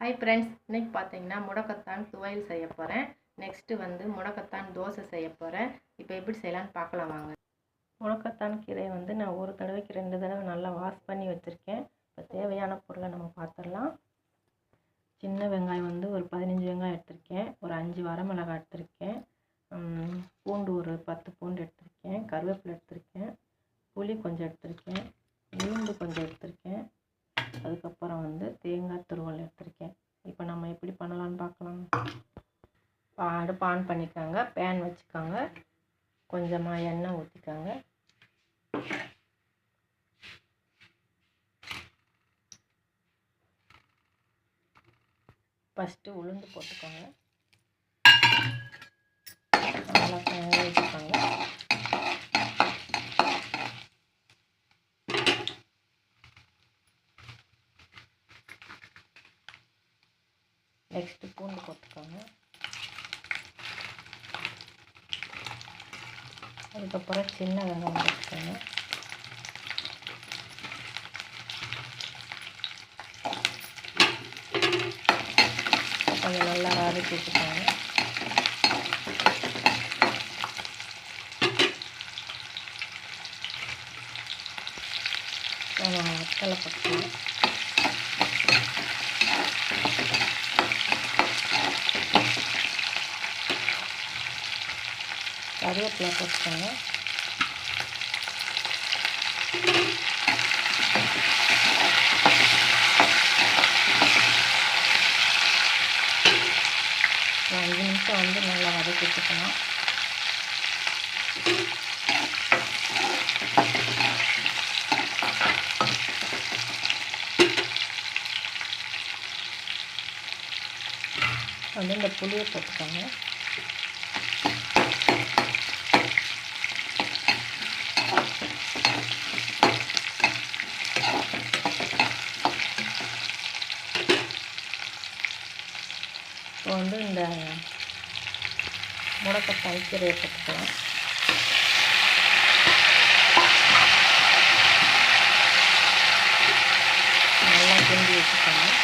Hi friends இன்னைக்கு பார்த்தீங்கன்னா முடக்கத்தான் துவையல் செய்ய போகிறேன் நெக்ஸ்ட்டு வந்து முடக்கத்தான் தோசை செய்ய போகிறேன் இப்போ எப்படி செய்யலான்னு பார்க்கலாம் வாங்க. முடக்கத்தான் கீரையை வந்து நான் ஒரு தடவைக்கு ரெண்டு தடவை நல்லா வாஷ் பண்ணி வச்சுருக்கேன். இப்போ தேவையான பொருளை நம்ம பார்த்துடலாம். சின்ன வெங்காயம் வந்து ஒரு பதினஞ்சு வெங்காயம் எடுத்திருக்கேன். ஒரு அஞ்சு வரமிளகாய் எடுத்திருக்கேன். பூண்டு ஒரு பத்து பூண்டு எடுத்திருக்கேன். கருவேப்பிலை எடுத்திருக்கேன். புளி கொஞ்சம் எடுத்திருக்கேன். பூண்டு கொஞ்சம் எடுத்திருக்கேன். அதுக்கப்புறம் வந்து தேங்காய் துருவல் எடுத்திருக்கேன். இப்போ நம்ம எப்படி பண்ணலான்னு பார்க்கலாம். அடுப்பு ஆன் பண்ணிக்கோங்க பேன் வச்சுக்கோங்க. கொஞ்சமாக எண்ணெய் ஊற்றிக்கோங்க ஃபஸ்ட்டு உளுந்து போட்டுக்கோங்க. நல்லா வேக வச்சுக்கோங்க நெக்ஸ்ட்டு பூண்டு போட்டுக்கோங்க அதுக்கப்புறம் சின்ன வெங்காயம் போட்டுக்கோங்க கொஞ்சம் நல்லா வதக்கி வச்சுக்கோங்க. நம்ம வத்தலை போட்டுக்கோங்க கருவேப்பிலை போட்டுக்கோங்க. அஞ்சு நிமிஷம் வந்து நல்லா வதக்கி வச்சுக்கலாம் வந்து இந்த புளியை போட்டுக்கோங்க. வந்து இந்த முடக்கத்தான் கீரையை போட்டுக்கலாம். நல்லா கிண்டி வச்சுக்கணும்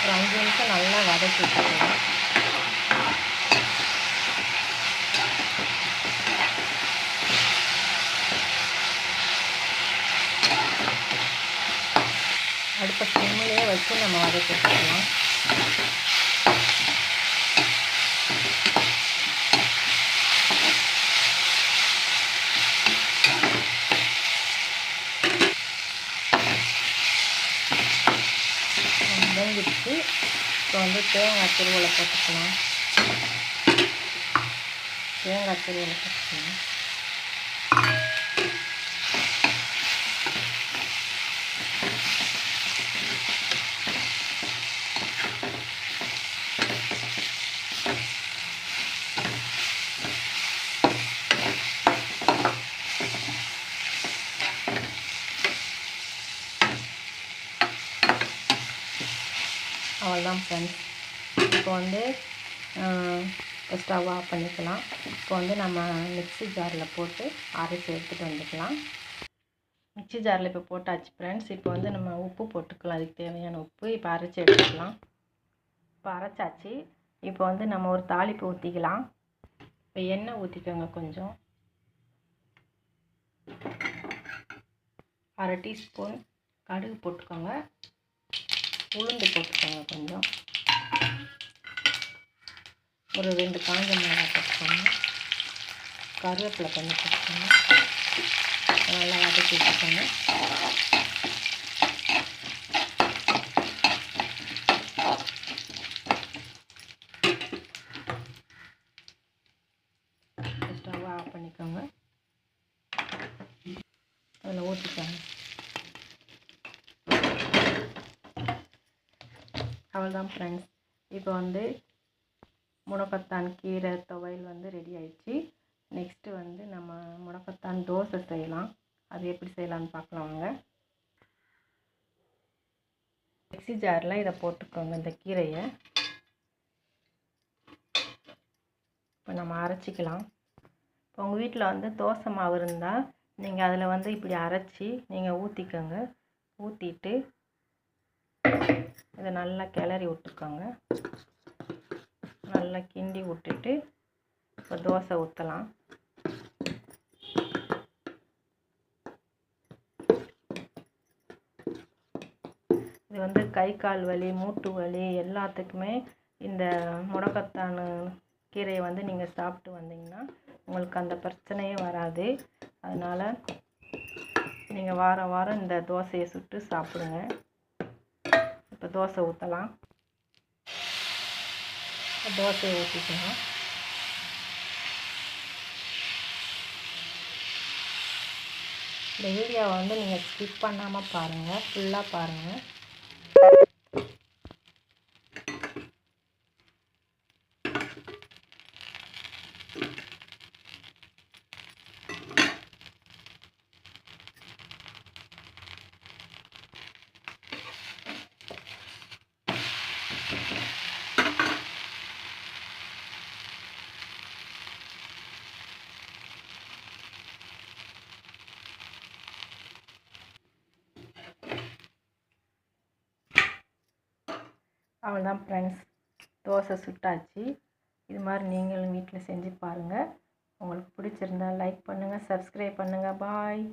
ஒரு அஞ்சு நிமிஷம் நல்லா வதக்கி விட்டுருவோம் அடுப்பை சிம்மிலே வச்சு நம்ம வதக்கி விட்டுருவோம் இப்போ வந்து தேங்காய் துருவலை போட்டுக்கலாம். தேங்காய் துருவலை போட்டுக்கலாம். அவ்வளோதான் ஃப்ரெண்ட்ஸ் இப்போ வந்து ஸ்டவ் ஆஃப் பண்ணிக்கலாம். இப்போ வந்து நம்ம மிக்ஸி ஜாரில் போட்டு அரைச்சி எடுத்துகிட்டு வந்துக்கலாம். மிக்ஸி ஜாரில் இப்போ போட்டாச்சு ஃப்ரெண்ட்ஸ் இப்போ வந்து நம்ம உப்பு போட்டுக்கலாம். அதுக்கு தேவையான உப்பு இப்போ அரைச்சி எடுத்துக்கலாம். இப்போ அரைச்சாச்சு. இப்போ வந்து நம்ம ஒரு தாளிப்பு ஊற்றிக்கலாம் இப்போ எண்ணெய் ஊற்றிக்கோங்க கொஞ்சம். அரை டீஸ்பூன் கடுகு போட்டுக்கோங்க. உளுந்து போட்டுக்கோங்க கொஞ்சம். ஒரு ரெண்டு காஞ்ச மிளகாய் போட்டுக்கோங்க. கருவேப்பிலை கொஞ்சம் போட்டுக்கோங்க. நல்லா வதக்கி வச்சுக்கோங்க. ஸ்டவ் ஆஃப் பண்ணிக்கோங்க. அதில் ஊற்றிக்கோங்க அவ்வளோதான் ஃப்ரெண்ட்ஸ் இப்போ வந்து முடக்கத்தான் கீரை துவையல் வந்து ரெடி ஆயிடுச்சு. நெக்ஸ்ட்டு வந்து நம்ம முடக்கத்தான் தோசை செய்யலாம். அது எப்படி செய்யலாம்னு பார்க்கலாம் வாங்க. மிக்ஸி ஜாரில் இதை போட்டுக்கோங்க இந்த கீரையை. இப்போ நம்ம அரைச்சிக்கலாம். இப்போ உங்கள் வீட்டில் வந்து தோசை மாவு இருந்தால் நீங்கள் அதில் வந்து இப்படி அரைச்சி நீங்கள் ஊற்றிக்கோங்க ஊற்றிட்டு இதை நல்லா கிளறி விட்டுக்கோங்க. நல்லா கிண்டி விட்டுட்டு இப்போ தோசை ஊற்றலாம் இது வந்து கை கால் வலி மூட்டு வலி எல்லாத்துக்குமே இந்த முடக்கத்தான் கீரையை வந்து நீங்கள் சாப்பிட்டு வந்தீங்கன்னா உங்களுக்கு அந்த பிரச்சனையே வராது. அதனால் நீங்கள் வாரம் வாரம் இந்த தோசையை சுட்டு சாப்பிடுங்க. இப்போ தோசை ஊற்றலாம் தோசையை ஊற்றிக்கணும் இந்த வீடியோவை வந்து நீங்கள் ஸ்கிப் பண்ணாமல் பாருங்கள் ஃபுல்லாக பாருங்கள் அவ்வளோதான் ஃப்ரெண்ட்ஸ் தோசை சுட்டாச்சு. இது மாதிரி நீங்களும் வீட்டில் செஞ்சு பாருங்கள் உங்களுக்கு பிடிச்சிருந்தா லைக் பண்ணுங்கள் சப்ஸ்கிரைப் பண்ணுங்கள் பாய்